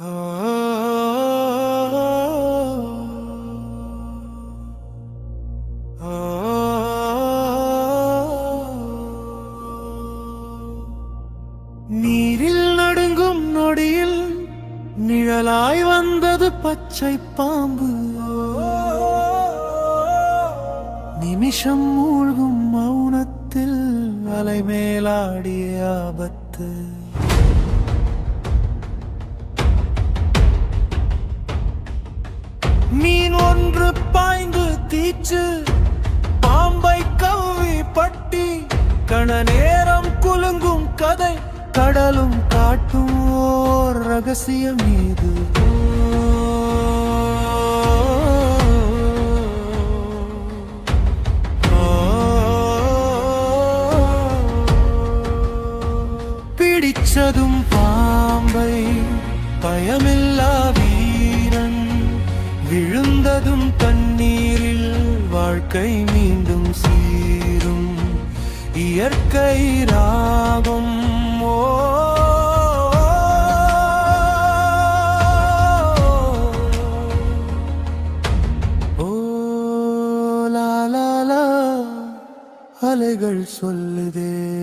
நீரில் நடுங்கும் நொடியில் நிழலாய் வந்தது பச்சை பாம்பு. நிமிஷம் மூழ்கும் மௌனத்தில் அலைமேலாடிய ஆபத்து. மீன் ஒன்று பாய்ந்து தீச்சு பாம்பை கவ்வி பட்டி கண நேரம் குலுங்கும் கதை கடலும் காட்டும் ஓர் ரகசியம் இது. பிடிச்சதும் பாம்பை பயமில் விழுந்ததும் தண்ணீரில் வாழ்க்கை மீண்டும் சீரும். இயற்கை ராகம் ஓ. அலைகள் சொல்லுதே.